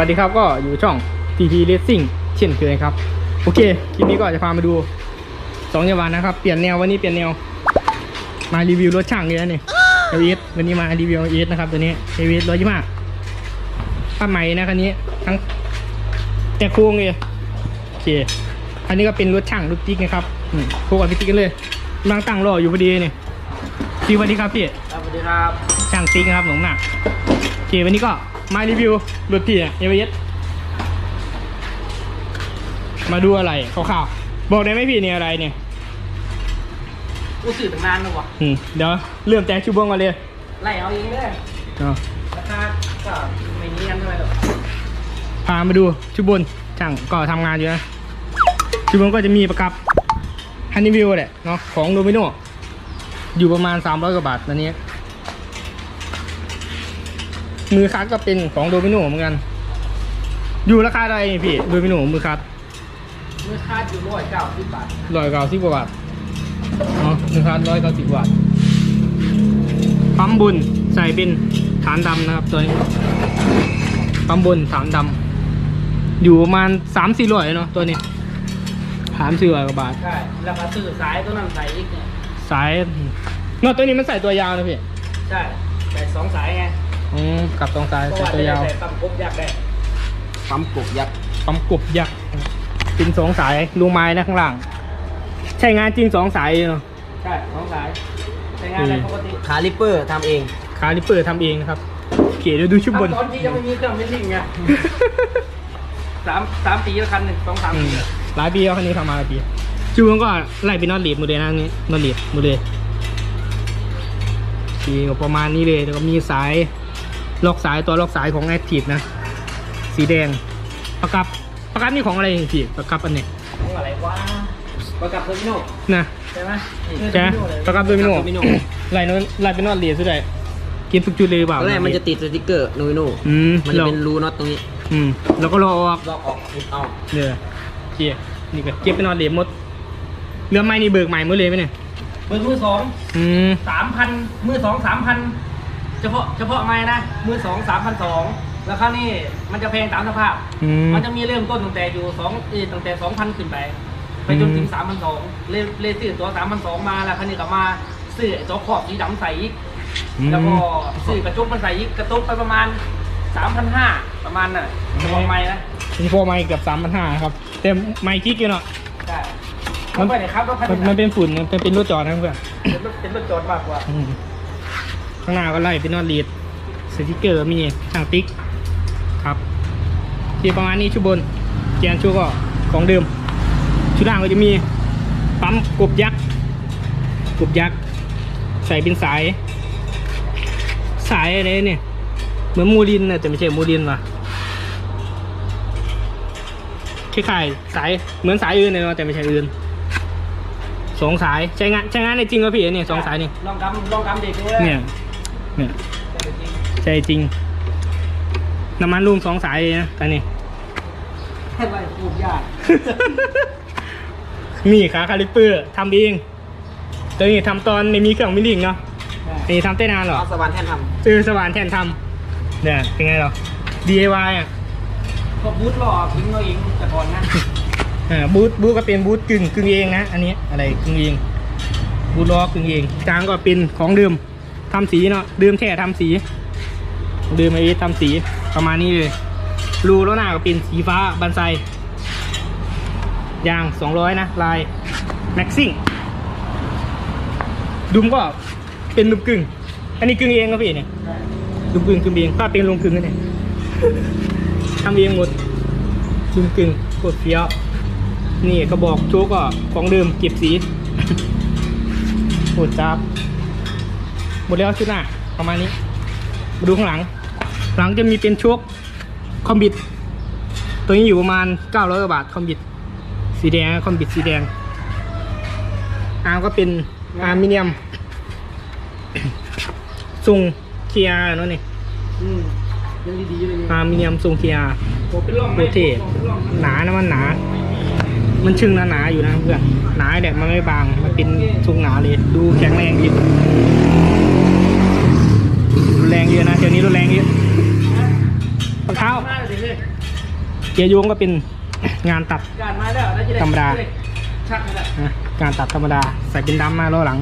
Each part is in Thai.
วัสดีครับก็อยู่ช่อง TT Racing เช่นเคยครับ โอเคคลิปนี้ก็จะพามาดูสองยาวันนะครับ เปลี่ยนแนววันนี้เปลี่ยนแนว มารีวิวรถช่างเลยนะเนี่ยเอเอสวันนี้มารีวิวเอเอสนะครับตัวนี้เอเอสร้อยยี่ห้าป้าใหม่นะคันนี้ทั้งแต่โครงเลยโอเคอันนี้ก็เป็นรถช่างรถจิ๊กนะครับอืมโคกับพี่จิ๊กกันเลยกำลังตั้งรออยู่พอดีเนี่ยพี่สวัสดีครับพี่ครับสวัสดีครับช่างติ๊กนะครับหลงหนักโอเควันนี้ก็ มารีวิวรถพี่อะเอเวอเรสต์มาดูอะไรคร่าวๆบอกได้ไหมพี่เนี่ยอะไรเนี่ยกูสื่อตั้งนานแล้ววะอืมเดี๋ยวเริ่มแจ้งชูบงก่อนเลยไล่เอาเองเลยเอาราคาก็ไม่นี้กันเท่าไหร่หรอกพามาดูชูบนช่างก็ทำงานอยู่นะชูบนก็จะมีประกับฮันนี่วิวแหละเนาะของโดมิโนอยู่ประมาณ300กว่าบาทตอนนี้ มือคัดก็เป็นของโดมิโนเหมือนกัน อยู่ราคาใดนี่พี่โดมิโนมือคัดมือคาดอยู่ร้อยเก้าสิบบาทร้อยเก้าสิบกว่าบาทเนาะหนึ่งพันร้อยเก้าสิบบาทปั๊มบุญใส่เป็นฐานดำนะครับตัวนี้ปั๊มบุญฐานดำอยู่ประมาณสามสี่ร้อยเนาะตัวนี้สามสี่ร้อยกว่าบาทใช่แล้วก็สื่อสายตัวนั้นใส่อีกเนี่ยสายเนาะตัวนี้มันใส่ตัวยาวนะพี่ใช่ใส่สองสายไง อืมกลับตรงสายเพราะใส่ว่าตัวยาวใส่ปั๊มกบยักษ์ได้ปั๊มกบยักษ์ปั๊มกบยักษ์เป็นสองสายรูไม้นะข้างล่าง ใช้งานจริงสองสายเนาะใช่สองสายใช้งานได้ปกติขาลิปเปอร์ทำเองคาลิปเปอร์ทำเองนะครับโอเคเดี๋ยวดูชุดบนตอนที่ยังไม่มีเครื่องไม่ทิ้งไงสามสามปีละคันหนึ่งสองสามอืปีมหลายปีแล้วคันนี้ทำมาหลายปีชูมันก็ไล่เป็นนอตลีดหมดเลยนะอันนี้นอตลีดหมดเลยทีก็ประมาณนี้เลยแล้วก็มีสาย ล็อกสายตัวล็อกสายของแอคทีฟนะ สีแดงประกับประกับนี่ของอะไรพี่ประกับอันเนี้ยของอะไรวะประกับโดมิโนนะใช่ไหมใช่ไหมประกับโดมิโนโดมิโนไล่นอตไล่เป็นนอตลีดสุดเลยเก็บทุกจุดเลยหรือเปตล่าอนแรกมันจะติดสติกเกอร์โนโนอืมมันจะเราเป็นรูน็อตตรงนี้ อืมแล้วก็รอออกลอกออกนิดเอาเดี๋ยวเกียนี่ก็เก็บเป็นนอตลีดหมดเรือไม้นี่เบิกใหม่หมดเลยไหมเนี่ยเบอร์มือสองอืมสามพันมือสองสามพัน เฉพาะเฉพาะไม้นะมือสองสามพันสองแล้วคราวนี้มันจะแพงตามสภาพ อืม มันจะมีเริ่มต้นตั้งแต่อยู่สองเออตั้งแต่สองพันขึ้นไป ไปจนถึงสามพันสองเลยเลยซื้อตัวสามพันสองมาแล้วคราวนี้ก็มาซื้อไอ้ตัวขอบสีดำใส่อีกแล้วก็ซื้อกระจกมันใส่อีกกระจกไปประมาณสามพันห้าประมาณน่ะเฉพาะไม้นะเป็นโฟร์ไมค์เกือบสามพันห้าครับแต่ไมค์กิ๊กอยู่เนาะ ใช่มันไปไหนครับรถคันมันนี้มันเป็นฝุ่นมันเป็นเป็นรถจอดนะเพื่อนเป็นรถเป็นรถจอดมากกว่า อืม ข้างหน้าก็ไล่เป็นนอตลีดสติกเกอร์มีทางติ๊กครับที่ประมาณนี้ชุดบนเกียร์ชุดก็ของเดิม ชุดล่างก็จะมีปั๊มกบยักษ์กบยักษ์ใส่เป็นสาย สายอะไรเนี่ยเหมือนมูลินนะแต่ไม่ใช่มูลินว่ะคล้ายๆสายเหมือนสายอื่นเลยเนาะแต่ไม่ใช่อื่นสองสายใช้งานใช้งานได้จริงป่ะพี่เนี่ยสองสายนี่ลองกำลองกำเด็กดูเลยเนี่ย เนี่ยแต่จริงใช่จริง น้ำมันรูมสองสายเลยนะตอนนี้แค่ไรพูดยาก มีขาคาลิปเปอร์ทำเอง ตัวนี้ทำตอนไม่มีเครื่องมิลลิงเนาะอันนี้ทำได้นานเหรอเอาสวรรค์แท่นทเออสว่านแทนทำเนี่ยเป็นไงเหรอ DIY อะก็บูทหล่อทิ้งเราเองแต่ก่อนนะอ่าบูทบูทก็เป็นบูทกึ่งกึ่งเองนะ อันนี้อะไรกึ่งเองบูทล้อกึ่งเองกลางก็เป็นของเดิม ทำสีเนาะเดิมแท้ทำสีเดิมไอ้ทำสีประมาณนี้เลยรูแล้วหน้าก็เป็นสีฟ้าบันไซยาง 200 นะ ลายแม็กซิ่งดุมก็เป็นดุมกึ่ง อันนี้กึ่งเองครับพี่เนี่ยดุมกึ่งกึ่งเองป้าเป็นลงกึ่งกันเนี่ยทำเองหมดดุมกึ่งกดเฟี้ยวนี่ก็บอกโชกก็ของเดิมเก็บสีโหดจับ มดแล้วชุดหน้าประมาณนี้มาดูข้างหลัง หลังจะมีเป็นโชคคอมบิดตัวนี้อยู่ประมาณ900กว่าบาทคอมบิดสีแดงคอมบิดสีแดงอาร์มก็เป็นอาร์มิเนียมทรงเคียร์เนาะนี่อืมยังดีๆเลยเนี่ยอาร์มิเนียมทรงเคียร์โอ้เป็นร่องโปรเทสหนานะมันหนา มันชึงหนาๆอยู่นะเพื่อนหนาแดดมันไม่บาง มันเป็นทรงหนาเลย ดูแข็งแรงดีรุนแรงเยอะนะเดี๋ยวนี้รุนแรงเยอะรองเท้าเลยเลยเกียร์ยงก็เป็นงานตัดธรรมดา กานตัดธรรมดา ใส่เป็นดำมาล้อหลัง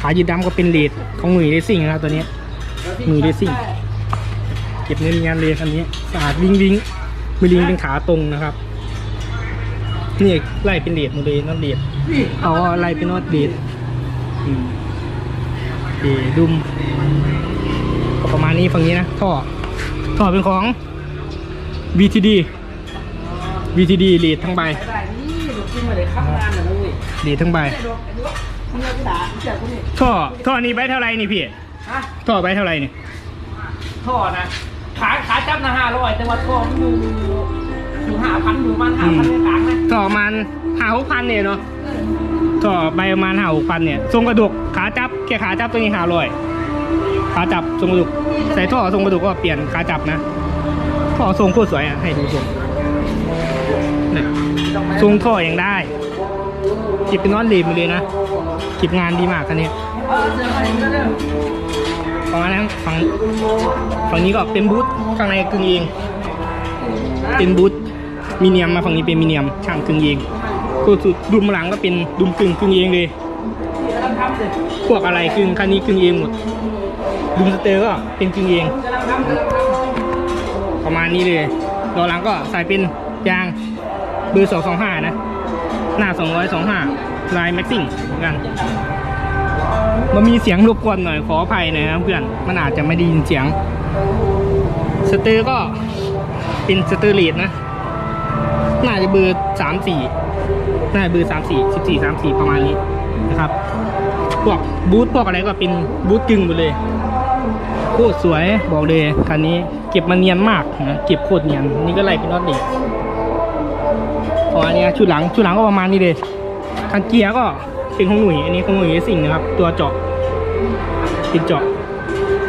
ขายืดดำก็เป็นเลดของหนุ่ยเรซิ่งนะครับตัวนี้มือเรซิ่งเก็บเงินงานเลยคันนี้สะอาดวิ่งวิ่งมือลิงเป็นขาตรงนะครับ นี่ไล่เป็นเลดหมดเลยน็อตเลดนี่เอาไล่เป็นน็อตเลดอืมเดดุมก็ประมาณนี้ฝั่งนี้นะท่อท่อเป็นของ VTD VTD เลดทั้งใบได้นี่รถขึ้นมาเลยข้ามงานนะนุ้ยเลดทั้งใบไอ้รถไอ้รถมึงเอาไปด่ามึงเจอกูนี่ท่อท่อนี้ใบเท่าไหรนี่พี่ฮะท่อใบเท่าไหรนี่ท่อนะขาขาจับนะห้าร้อยแต่ว่าท่อมันอยู่ อยู่ห้าพันอยู่ประมันห้าพันกลางๆนะท่อประมาณห้าหกพันเนี่ยเนาะท่อใบประมาณห้าหกพันเนี่ยทรงกระดูกขาจับแค่ขาจับตัวนี้ห้าร้อยขาจับทรงกระดูกใส่ท่อทรงกระดูกก็เปลี่ยนขาจับนะท่อทรงโคตรสวยอะให้ดูทรงเนี่ยทรงท่อยังได้จิบเป็นน้อนเลมไปเลยนะจิบงานดีมากคันนี้เออเจอมาอีกแล้วเด้อประมาณนั้นฝั่งฝั่งนี้ก็เป็นบูธข้างในกึ่งเองเป็นบูธ มีเนียมมาฝั่งนี้เป็นมีเนียมช่างกึ่งเองก็สุดดุมหลังก็เป็นดุมกึ่งกึ่งเองเลยกำลังเลยพวกอะไรกึ่งคันนี้กึ่งเองหมดดุมสเตอร์ก็เป็นกึ่งเองกำลังประมาณนี้เลยล้อหลังก็ใส่เป็นยางเบอร์สองสองห้านะ หน้าสองร้อยสองห้าลายแม็กซิ่งเหมือนกันมันมีเสียงรบกวนหน่อยขออภัยหน่อยนะเพื่อนมันอาจจะไม่ได้ยินเสียงสเตอร์ก็เป็นสเตอร์เลดนะ น่าจะเบอร์สามสี่น่าจะเบอร์สามสี่สิบสี่สามสี่ประมาณนี้นะครับ พวกบูธพวกอะไรก็เป็นบูธกึ่งหมดเลย โคตรสวยบอกเลยคันนี้เก็บมาเนียนมากนะเก็บโคตรเนียนนี่ก็ไล่เป็นน็อตเด็กอ๋ออันนี้ชุดหลังชุดหลังก็ประมาณนี้เลยคันเกียร์ก็เป็นของหนุ่ยอันนี้ของหนุ่ยสิ่งนะครับ ตัวเจาะเป็นเจาะ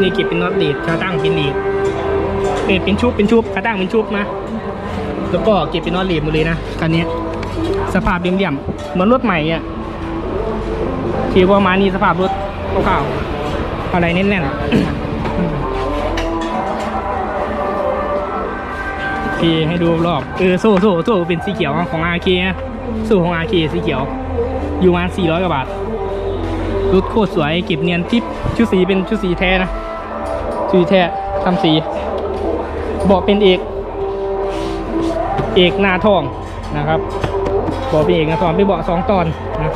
นี่เก็บเป็นน็อตเด็กขาตั้งเป็นเด็กเป็นเป็นชุบเป็นชุบขาตั้งเป็นชุบนะ แล้วก็เก็บเป็นนอตเหลมหมดเลยนะคันนี้สภาพเดี่ยมๆเหมือนรถใหม่อะทีประมานี้สภาพรถคร่าๆอะไรแน่นๆโอเคให้ดูรอบเออโซ่โซ่โซ่เป็นสีเขียวของอาเคนะโซ่ของอาเคสีเขียว อยู่ประมาณ400กว่าบาทรถโคตรสวยเก็บเนียนทิปชุดสีเป็นชุดสีแท้นะชุดสีแท้ทำสีเบาะเป็นเอก เอกหน้าทองนะครับเบาะเป็นเอกหน้าทองเป็นเบาะสองตอนนะ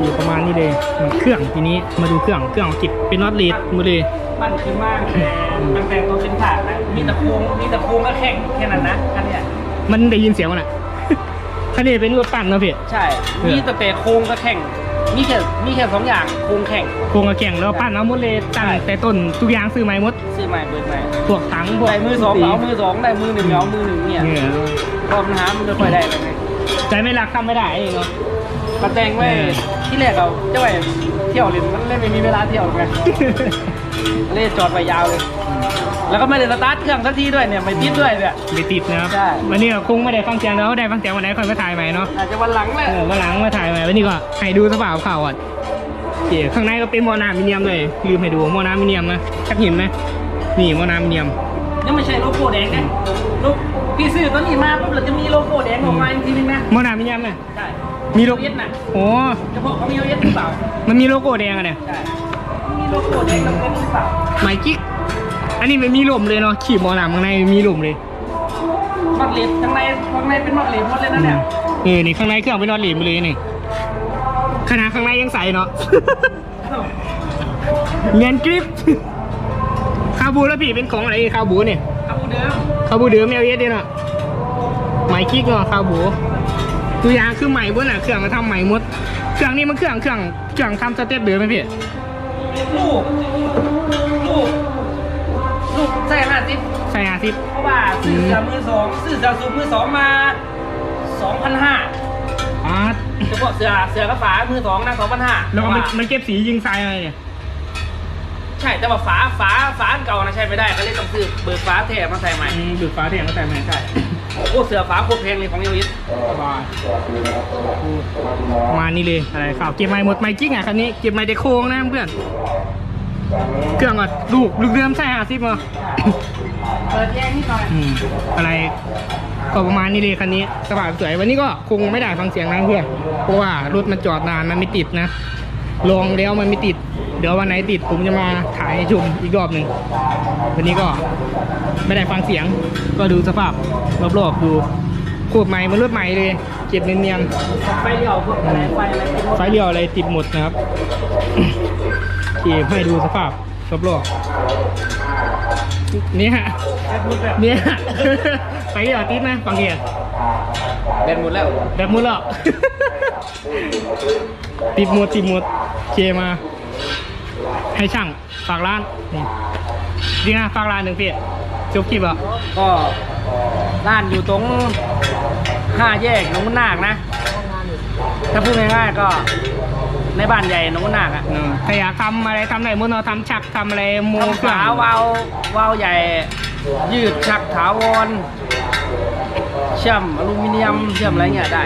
อยู่ประมาณนี้เลยมาเครื่องทีนี้มาดูเครื่องเครื่องเก็บเป็นน็อตเลดหมาเลยำมันคือมากแต่มันแต่งตัวเป็นถาดนะมีตะโพงมีตะโพงก็แข่งแค่นั้นนะคันเนี้ยมันได้ยินเสียงมันอะคันนี้เป็นรถปั่นเนอะพี่ใช่เออมีแต่แต่โครงก็แข่ง มีแค่มีแค่สองอย่างโครงแข่งโครงกระแข่งแล้วปั่นเอาหมดเลยตั้งแต่ต้นทุกอย่างซื้อใหม่หมดซื้อใหม่เบิดใหม่พวกถังพวกได้มือสองเอามือสองได้มือหนึ่งเอามือหนึ่งเนี่ยเนี่ยพอมันหามันจะค่อยได้เลยไงใจไม่รักทำไม่ได้เองเนาะมาแต่งไว้เออที่แรกเราจะไปเที่ยวเล่นมันเลยไม่มีเวลาเที่ยวไงเลยจอดไปยาวเลย แล้วก็ไม่ได้สตาร์ทเครื่องสักทีด้วยเนี่ยไม่ติดด้วยเนี่ย ไม่ติดนะครับใช่ วันนี้ก็คงไม่ได้ฟังเสียงแล้วได้ฟังเสียงวันไหนค่อยมาถ่ายใหม่เนาะอาจจะวันหลังแหละเออวันหลังมาถ่ายใหม่วันนี้ก็ให้ดูสภาพข่าวอะเดี๋ยวข้างในก็เป็นหมอน้ำมิเนียมเลยลืมให้ดูหมอน้ำมิเนียมนะชักเห็นไหมนี่หมอน้ำมิเนียมยังไม่ใช่โลโก้แดงนะลูกพี่ซื้อตัวนี้มาปุ๊บเราจะมีโลโก้แดงออกมาอีกทีนึงนะหมอน้ำมิเนียมนะใช่มีโลเอสนะโอ้เฉพาะเขามีเอสหรือเปล่ามันมีโลโก้แดงอะเนี่ยใช่มีโลโก้แดงกับเอสหรือเปล่าไมคิก อันนี้มันมีลมเลยเนาะขี่หมอน้ำข้างในมีลมเลยมัดเหล็บข้างในข้างในเป็นมัดเหล็บหมดเลยนะเนี่ยเออนี่ข้างในเครื่องเป็นนอนเหลียมไปเลยนี่ขนาดข้างในยังใสเนาะเนียนกริปคาบูแล้วพี่เป็นของอะไรคาบูเนี่ยอาบูเดิมคาบูเดิมเอลเอสเนี่ยเนาะไหมคิกเนาะคาบูตัวอย่างคือใหม่เบิ้ลอะเครื่องมาทำใหม่หมด เครื่องนี้มันเครื่องเครื่องเครื่องทำสเต็ปเดิมไหมพี่ลูก สิบใส่อาทิตเพราะว่าซื้อเสือมือสองซื้อเสือสูบมือสองมาสองพันห้าอ๋อเฉพาะเสือเสือกระฝามือสองนะสองพันห้าแล้วก็มันมันเก็บสียิงทรายอะไรเนี่ยใช่แต่ว่าฝาฝาฝาอันเก่านะใช้ไม่ได้ก็เลยต้องซื้อเบิกฝาแท้มาใส่ใหม่อืมดูดฟ้าเทียงก็ใส่ไหมใช่โอ้เสือฝาโคตรแพงเลยของโยอิสบายมานี่เลยอะไรข่าวเก็บไม้หมดไม้กิ๊กอะคันนี้เก็บไม้แต่โค้งนะเพื่อนเครื่องก่อนลูกลูกเดิมใส่หาซิบมา เปิดแยงนิดหน่อยอืมอะไรก็ประมาณนี้เลยคันนี้สภาพสวยวันนี้ก็คงไม่ได้ฟังเสียงนะเพื่อนเพราะว่ารถมันจอดนานมันไม่ติดนะลองแล้วมันไม่ติด เดี๋ยววันไหนติดผมจะมาถ่ายให้ชมอีกรอบหนึ่งวันนี้ก็ไม่ได้ฟังเสียง ก็ดูสภาพรอบๆดูโคตรใหม่มันรถใหม่เลยเก็บเนียนไฟเลี้ยวพวกอะไรไฟอะไรเป็นๆไฟเรียวอะไรติดหมดนะครับที่ให้ดูสภาพรอบๆ เนี่ยแบบรูปแบบเนี่ยไปเรียวติดนะฟังเกียรแบนหมดแล้วแบบมุดแล้วติดหมดติดหมดเคมา ให้ช่างฝากร้านนี่จริงนะฝากร้านหนึ่งพี่จบคลิปเหรอะก็ร้านอยู่ตรงห้าแยกหนองนาคนะ ถ้าพูดง่ายๆก็ ในบ้านใหญ่หนองนาคอะถ้าอยากทำอะไรทำได้หมดเนาะทำชักทำอะไรโมทำฝาวาล์ววาล์วใหญ่ ยืดชักถาวรเชื่อมอลูมิเนียมเชื่อมอะไรเงี้ยได้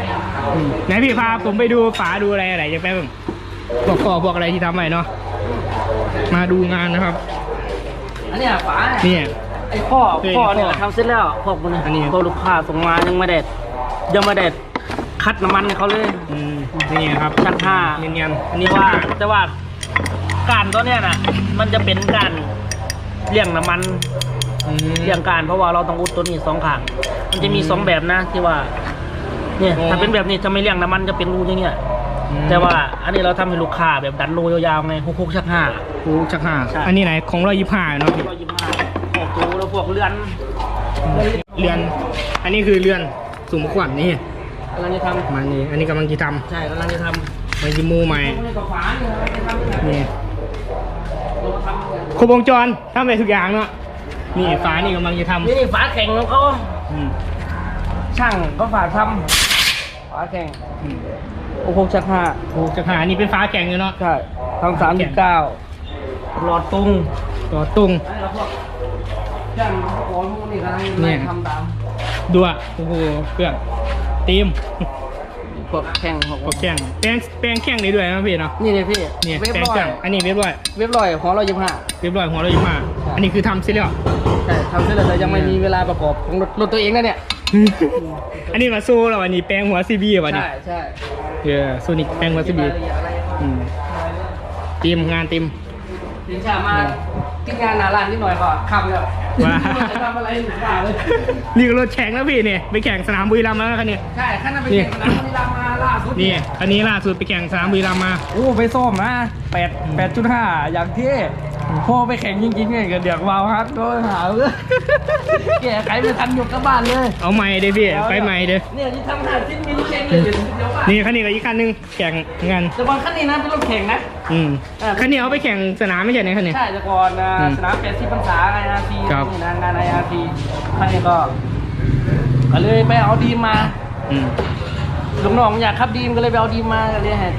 อืมไหนพี่พาผมไปดูฝาดูอะไรอะไรจะไปบ้างพวกข้อพวกอะไรที่ทำไว้เนาะมาดูงานนะครับ อันเนี้ยฝาเนี่ยเนี่ยไอ้ข้อเฮ้ยข้อเนี่ยข้อทำเสร็จแล้วพวกมันอันนี้ พวกลูกค้าส่งมายังไม่ได้ยังไม่ได้คัดน้ำมันให้เขาเลยอืม นี่ครับชักห้าเนียนๆอันนี่นี้ว่าว่าแต่ว่าการตัวเนี้ยน่ะมันจะเป็นการเลี่ยงน้ำมันอืมเลี่ยงการเพราะว่าเราต้องอุดตัวนี้สองข้าง มันจะมีสองแบบนะที่ว่า เนี่ยอ๋อถ้าเป็นแบบนี้จะไม่เลี่ยงน้ำมันจะเป็นรูอย่างเงี้ยอืมแต่ว่าอันนี้เราทำให้ลูกค้าแบบดันรูยาวๆไงหกหกชักห้าโอ้ชักห้าใช่อันนี้ไหนของเรายี่ห้าเนาะเรายิบห้าพวกรูแล้วพวกเรือนเรือน อันนี้คือเรือนสุ่มขวัญนี่ กำลังจะทมานี่อันนี้กำลังจะทำใช่กำลังจะทำมายิมูใหม่ำพวกนี้ก็ฝาเนี่ยเราจะทำเนี่ยนี่เราทำเนี่ยครบวงจรทำไปทุกอย่างเนาะนี่ฝานี่กำลังจะทนี่ฝาแข็งของเขาำอืมช่างก็ฝาทำฝาแข็งอืมหกหกชักห้าโอ้ชักห้านี่เป็นฝาแข็งอยู่เนาะใช่ทำสามสิบเก้าหลอดตุงต่อตุงอันนี้เราพวกช่างพวกโอนพวกนี้กำลังเนี่ยทำตามดูอะโอ้โหเครื่อง ตีมพวกแข่งของพวกแข้งแป้งแป้งแข้งได้ด้วยนะพี่เนาะนี่เลยพี่เนี่ยเว็บแป้งร้อเครื่ยองอันนี้เว็บร้อยเว็บร้อยของเรายี่ห้าเว็บร้อยหัวเราอยู่มาอันนี้คือทำเสร็จแล้วใช่ทำเสร็จแล้วแต่ยังไม่มีเวลาประกอบของรถรถตัวเองนะเนี่ยอันนี้มาสู้แล้วอันนี้แป้งหัวซีบีวันนี้ใช่ใช่เออโซนิกแป้งหัวซีบีรายละเอียดอะไรอืมทีมงานทีม ถึงจะมาที่งานหนาร้านนิดหน่อยก็ขับเลยว้า จะทำอะไรหนูบ้าเลย นี่ก็รถแข่งแล้วพี่เนี่ยไปแข่งสนามบุรีรัมย์มาแล้วคันนี้ ใช่ขั้นนั้นไปแข่งสนามบุรีรัมย์มาล่าสุดนี่คันนี้ล่าสุดไปแข่งสนามบุรีรัมย์มา โอ้ไปส้มนะแปดแปดจุดห้าอย่างที่พอไปแข่งจริงๆเนี่ยก็เดือดวาวฮัทก็หาเลยแก่ไขไม่ทันอยู่กับบ้านเลยเอาใหม่เด้พี่ไปใหม่เด้เนี่ยที่ทำหาชิ้นมินิเชนเลยเดี๋ยวเดี๋ยวว่านี่คันนี้กับอีกคันหนึงแข่งงานแต่บอลขั้นนี้นะเป็นรถแข่งนะ อืมอ่า คันนี้เอาไปแข่งสนามไม่ใช่ไหนคันนี้ ใช่แต่ก่อนนะอืมสนามแปดสิบพรรษาไออาร์ทีครับนี่นะงานไออาร์ทีขั้นนี้ก็ก็เลยไปเอาดีมมาอืมลุงน้องอยากขับดีมก็เลยไปเอาดีมมาก็เลยให้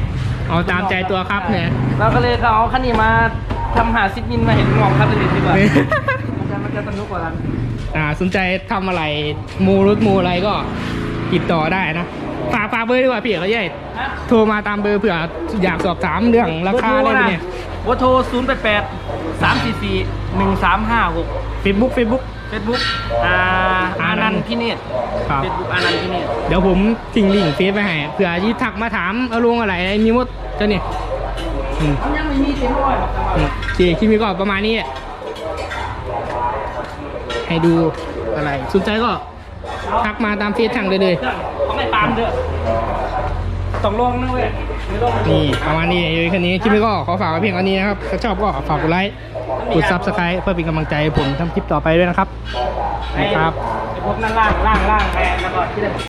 เอาตามใจตัวครับเนี่ย เราก็เลยก็เอาขั้นนี้มาทำหาซิปมินมาเห็นลุงน้องขับเล่นๆดีกว่ามันจะมันจะสนุกกว่ากัน อ่าสนใจทำอะไรมูรถมูอะไรก็ติดต่อได้นะ ฝากฝากเบอร์ดีกว่าพี่เขาใหญ่ฮะโทรมาตามเบอร์เผื่ออยากสอบถามเรื่องราคาอะไรพวกเนี่ยวัตโทร 0 8 8 3 4 4 1 3 5 6เฟซบุ๊กเฟซบุ๊กเฟซบุ๊กอาอานันต์พิเนตครับเฟซบุ๊กอานันต์พิเนตเดี๋ยวผมทิ้งลิงก์เฟซไปให้เผื่อที่ทักมาถามเอาลงอะไรมีหมดเจ้านี่อืมมันยังไม่มีเต็มร้อยหรอกแต่ว่าอืมโอเคคลิปนี้ก็ประมาณนี้ ให้ดูอะไรสนใจก็ทักมาตามเฟซทางเลยเลยเขา ไม่ตามเด้อต้องลงนะเว้ยไม่ลงนี่ประมาณนี้เลยคันนี้คลิปนี้ก็ขอฝากไว้เพียงเท่านี้นะครับถ้าชอบก็ฝากกดไลค์กดซับสไครต์เพื่อเป็นกำลังใจให้ผมทำคลิปต่อไปด้วยนะครับไอ้นะครับไอ้พวกนั้นล่างล่างล่างแม่แล้วก็ที่ได้